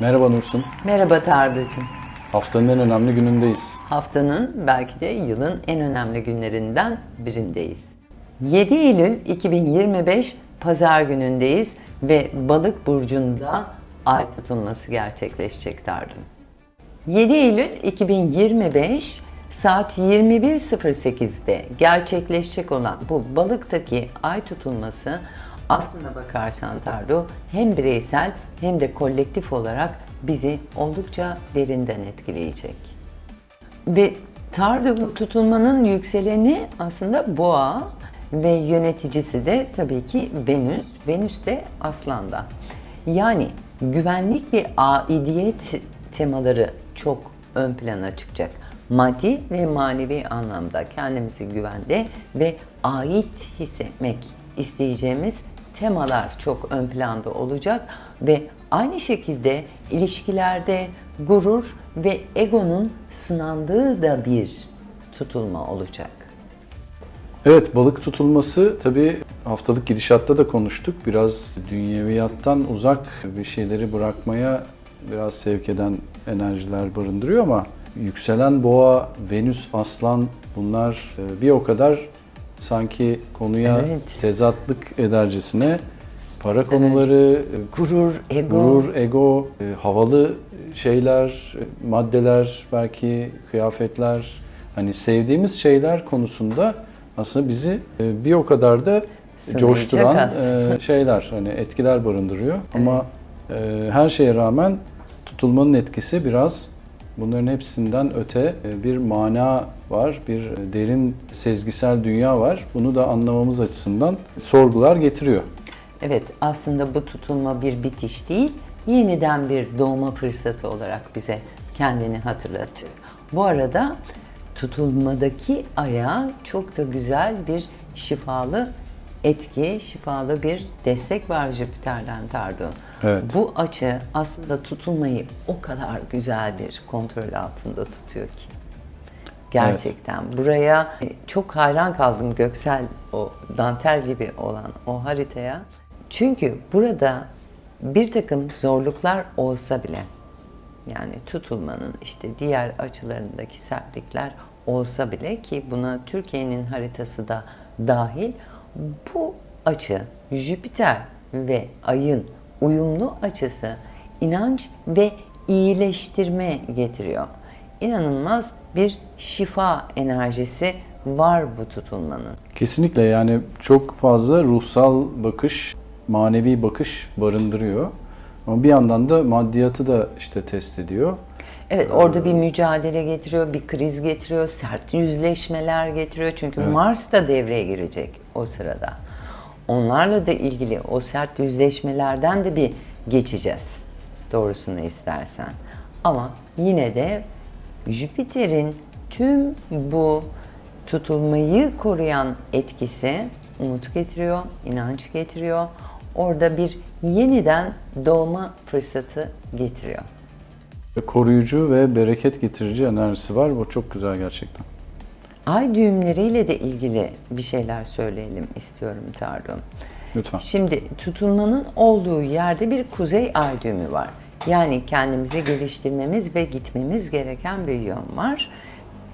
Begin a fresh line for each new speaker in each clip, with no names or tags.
Merhaba Nursun.
Merhaba Tarducuğum.
Haftanın en önemli günündeyiz.
Haftanın belki de yılın en önemli günlerinden birindeyiz. 7 Eylül 2025 Pazar günündeyiz ve Balık burcunda ay tutulması gerçekleşecek Tarducuğum. 7 Eylül 2025 saat 21.08'de gerçekleşecek olan bu balıktaki ay tutulması aslına bakarsan Tardu hem bireysel hem de kolektif olarak bizi oldukça derinden etkileyecek. Ve Tardu bu tutulmanın yükseleni aslında boğa ve yöneticisi de tabii ki Venüs. Venüs de aslanda. Yani güvenlik ve aidiyet temaları çok ön plana çıkacak. Maddi ve manevi anlamda kendimizi güvende ve ait hissetmek isteyeceğimiz temalar çok ön planda olacak ve aynı şekilde ilişkilerde gurur ve egonun sınandığı da bir tutulma olacak.
Evet balık tutulması tabii haftalık gidişatta da konuştuk. Biraz dünyeviyattan uzak bir şeyleri bırakmaya biraz sevk eden enerjiler barındırıyor ama yükselen boğa, Venüs, Aslan bunlar e, bir o kadar sanki konuya
Evet.
tezatlık edercesine para konuları, e,
Gurur, ego,
Gurur, ego, e, havalı şeyler, e, maddeler, belki kıyafetler, hani sevdiğimiz şeyler konusunda aslında bizi e, bir o kadar da
Sınayacak
coşturan
aslında.
e, şeyler, hani etkiler barındırıyor. Ama e, her şeye rağmen tutulmanın etkisi biraz bunların hepsinden öte e, bir mana var, bir derin sezgisel dünya var. Bunu da anlamamız açısından sorgular getiriyor.
Evet, aslında bu tutulma bir bitiş değil, yeniden bir doğma fırsatı olarak bize kendini hatırlatıyor. Bu arada tutulmadaki aya çok da güzel bir şifalı etki, şifalı bir destek var Jüpiter'den Tardu.
Evet.
Bu açı aslında tutulmayı o kadar güzel bir kontrol altında tutuyor ki. Gerçekten. Buraya çok hayran kaldım Göksel o dantel gibi olan o haritaya. Çünkü burada bir takım zorluklar olsa bile yani tutulmanın işte diğer açılarındaki sertlikler olsa bile ki buna Türkiye'nin haritası da dahil bu açı Jüpiter ve ayın uyumlu açısı inanç ve iyileştirme getiriyor. İnanılmaz bir şifa enerjisi var bu tutulmanın.
Kesinlikle yani çok fazla ruhsal bakış, manevi bakış barındırıyor. Ama bir yandan da maddiyatı da işte test ediyor.
Evet orada bir mücadele getiriyor, bir kriz getiriyor, sert yüzleşmeler getiriyor. Çünkü Mars da devreye girecek o sırada. Onlarla da ilgili o sert yüzleşmelerden de bir geçeceğiz. Doğrusunu istersen. Ama yine de Jüpiter'in tüm bu tutulmayı koruyan etkisi umut getiriyor, inanç getiriyor. Orada bir yeniden doğma fırsatı getiriyor.
Koruyucu ve bereket getirici enerjisi var. Bu çok güzel gerçekten.
Ay düğümleriyle de ilgili bir şeyler söyleyelim istiyorum Tanrım.
Lütfen.
Şimdi tutulmanın olduğu yerde bir kuzey ay düğümü var. Yani kendimizi geliştirmemiz ve gitmemiz gereken bir yön var.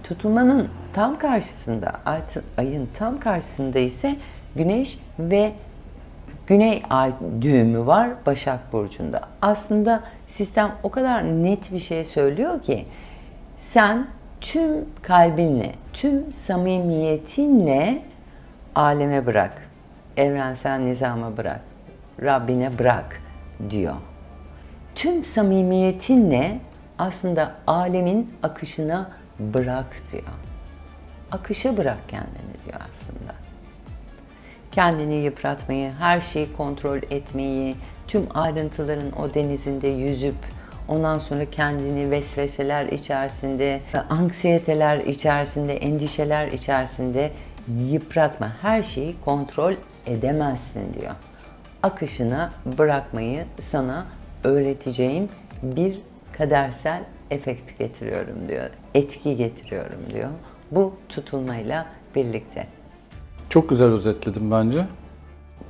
Tutulmanın tam karşısında, ay- ayın tam karşısında ise güneş ve Güney ay düğümü var Başak Burcu'nda. Aslında sistem o kadar net bir şey söylüyor ki sen tüm kalbinle, tüm samimiyetinle aleme bırak. Evrensel nizama bırak. Rabbine bırak diyor. Tüm samimiyetinle aslında alemin akışına bırak diyor. Akışa bırak kendini diyor aslında kendini yıpratmayı, her şeyi kontrol etmeyi, tüm ayrıntıların o denizinde yüzüp ondan sonra kendini vesveseler içerisinde, anksiyeteler içerisinde, endişeler içerisinde yıpratma. Her şeyi kontrol edemezsin diyor. Akışına bırakmayı sana öğreteceğim bir kadersel efekt getiriyorum diyor. Etki getiriyorum diyor. Bu tutulmayla birlikte.
Çok güzel özetledim bence.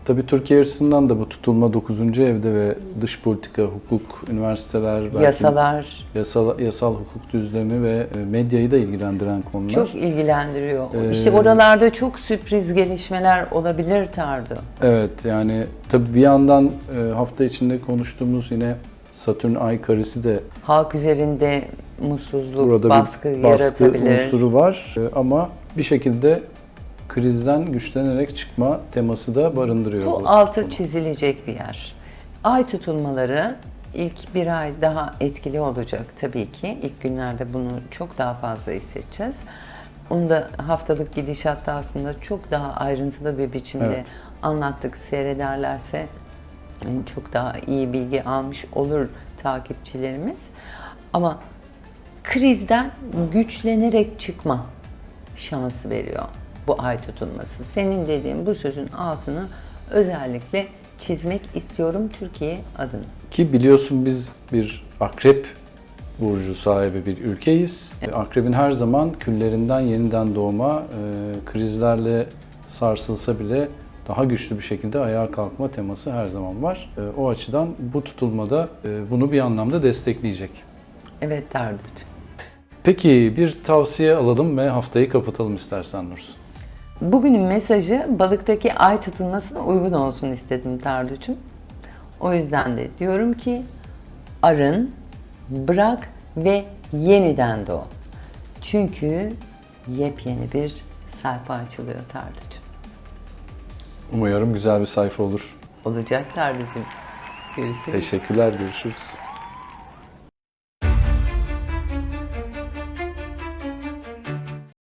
Tabii Türkiye açısından da bu tutulma 9. evde ve dış politika, hukuk, üniversiteler, belki
Yasalar
yasal, yasal hukuk düzlemi ve e, medyayı da ilgilendiren konular.
çok ilgilendiriyor.
Ee,
işte oralarda çok sürpriz gelişmeler olabilir Tardu.
Evet yani tabii bir yandan e, hafta içinde konuştuğumuz yine Satürn Ay karesi de
Halk üzerinde mutsuzluk,
burada
baskı,
bir baskı
yaratabilir.
unsuru var E, ama bir şekilde krizden güçlenerek çıkma teması da barındırıyor.
Bu altı çizilecek bir yer. Ay tutulmaları ilk bir ay daha etkili olacak tabii ki. İlk günlerde bunu çok daha fazla hissedeceğiz. Onu da haftalık gidişatta aslında çok daha ayrıntılı bir biçimde
Evet.
anlattık. Seyrederlerse çok daha iyi bilgi almış olur takipçilerimiz. Ama krizden güçlenerek çıkma şansı veriyor bu ay tutulması. Senin dediğin bu sözün altını özellikle çizmek istiyorum Türkiye adına.
Ki biliyorsun biz bir akrep burcu sahibi bir ülkeyiz. Akrebin her zaman küllerinden yeniden doğma, e, krizlerle sarsılsa bile daha güçlü bir şekilde ayağa kalkma teması her zaman var. E, o açıdan bu tutulmada e, bunu bir anlamda destekleyecek.
Evet Tarducuğum.
Peki bir tavsiye alalım ve haftayı kapatalım istersen Nursun.
Bugünün mesajı balıktaki ay tutulmasına uygun olsun istedim Tarducuğum. O yüzden de diyorum ki arın, bırak ve yeniden doğ. Çünkü yepyeni bir sayfa açılıyor Tarducuğum.
Umuyorum güzel bir sayfa olur.
Olacak Tarducuğum. Görüşürüz.
Teşekkürler, görüşürüz.